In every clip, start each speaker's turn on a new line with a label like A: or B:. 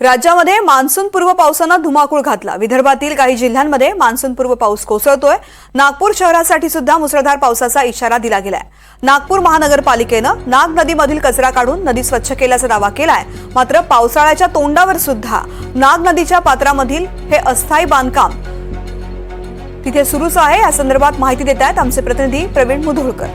A: राज्यामध्ये मान्सूनपूर्व पावसानं धुमाकूळ घातला. विदर्भातील काही जिल्ह्यांमध्ये मान्सूनपूर्व पाऊस कोसळतोय. नागपूर शहरासाठी सुद्धा मुसळधार पावसाचा इशारा दिला गेलाय. नागपूर महानगरपालिकेनं नाग नदीमधील कचरा काढून नदी स्वच्छ केल्याचा दावा केलाय. मात्र पावसाळ्याच्या तोंडावर सुद्धा नाग नदीच्या पात्रामधील हे अस्थायी बांधकाम तिथे सुरूच आहे. या संदर्भात माहिती देत आहेत आमचे प्रतिनिधी प्रवीण मुधोळकर.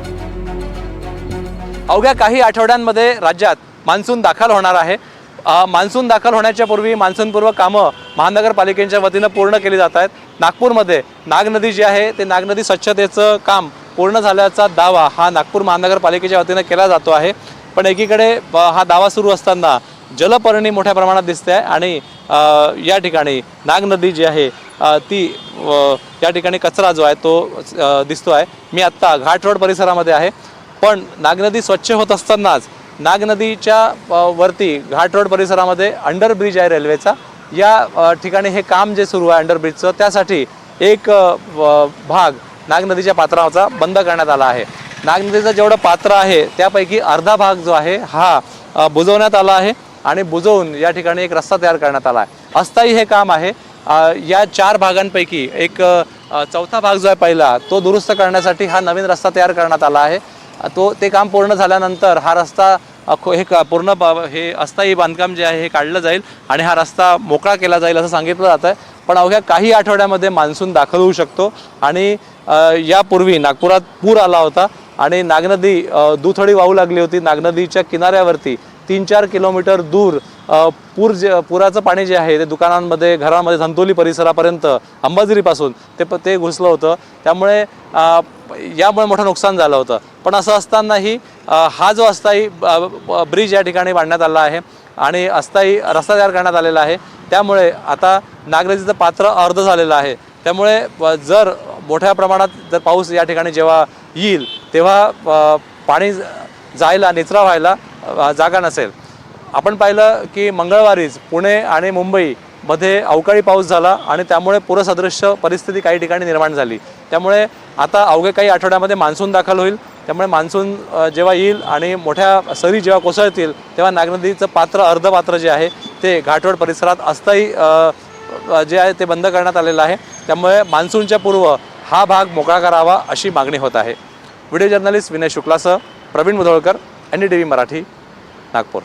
B: अवघ्या काही आठवड्यांमध्ये राज्यात मान्सून दाखल होणार आहे. मान्सून दाखल होण्याच्या पूर्वी मान्सूनपूर्व कामं महानगरपालिकेच्या वतीनं पूर्ण केली जात आहेत. नागपूरमध्ये नागनदी जी आहे ते नागनदी स्वच्छतेचं काम पूर्ण झाल्याचा दावा हा नागपूर महानगरपालिकेच्या वतीनं केला जातो आहे. पण एकीकडे हा दावा सुरू असताना जलपर्णी मोठ्या प्रमाणात दिसते आहे आणि या ठिकाणी नागनदी जी आहे ती या ठिकाणी कचरा जो आहे तो दिसतो आहे. मी आत्ता घाट रोड परिसरामध्ये आहे. पण नागनदी स्वच्छ होत असतानाच नागनदीच्या वरती घाट रोड परिसरामध्ये अंडरब्रिज आहे रेल्वेचा या ठिकाणी हे काम जे सुरू आहे अंडरब्रिजचं त्यासाठी एक भाग नागनदीच्या पात्राचा बंद करण्यात आला आहे. नागनदीचं जेवढं पात्र आहे त्यापैकी अर्धा भाग जो आहे हा बुजवण्यात आला आहे आणि बुजवून या ठिकाणी एक रस्ता तयार करण्यात आला आहे. अस्थायी हे काम आहे. या चार भागांपैकी एक चौथा भाग जो आहे पहिला तो दुरुस्त करण्यासाठी हा नवीन रस्ता तयार करण्यात आला आहे. तो ते काम पूर्ण झाल्यानंतर हा रस्ता खो- हे पूर्ण हे अस्थायी बांधकाम जे आहे हे काढलं जाईल आणि हा रस्ता मोकळा केला जाईल असं सांगितलं जात आहे. पण अवघ्या काही आठवड्यामध्ये मान्सून दाखल होऊ शकतो आणि यापूर्वी नागपुरात पूर आला होता आणि नागनदी दुथडी वाहू लागली होती. नागनदीच्या किनाऱ्यावरती तीन चार किलोमीटर दूर पूर जे पुराचं पाणी जे आहे ते दुकानांमध्ये घरांमध्ये धंतोली परिसरापर्यंत अंबाझरीपासून ते प ते घुसलं होतं. त्यामुळे यामुळे मोठं नुकसान झालं होतं. पण असं असतानाही हा जो अस्थायी ब- ब्रिज या ठिकाणी बांधण्यात आला आहे आणि अस्थायी रस्ता तयार करण्यात आलेला आहे. त्यामुळे आता नागरिकांचं पात्र अर्ध झालेलं आहे. त्यामुळे जर मोठ्या प्रमाणात जर पाऊस या ठिकाणी जेव्हा येईल तेव्हा पाणी जायला निचरा व्हायला जागा नसेल. आपण पाहिलं की मंगळवारीच पुणे आणि मुंबईमध्ये अवकाळी पाऊस झाला आणि त्यामुळे पूरसदृश्य परिस्थिती काही ठिकाणी निर्माण झाली. त्यामुळे आता अवघ्या काही आठवड्यामध्ये मान्सून दाखल होईल. त्यामुळे मान्सून जेव्हा येईल आणि मोठ्या सरी जेव्हा कोसळतील तेव्हा नागनदीचं पात्र अर्ध पात्र जे आहे ते घाटवड परिसरात असताही जे आहे ते बंद करण्यात आलेलं आहे. त्यामुळे मान्सूनच्या पूर्व हा भाग मोकळा करावा अशी मागणी होत आहे. Video journalist Vinay शुक्लासह Praveen Mudholkar N D T V Marathi Nagpur.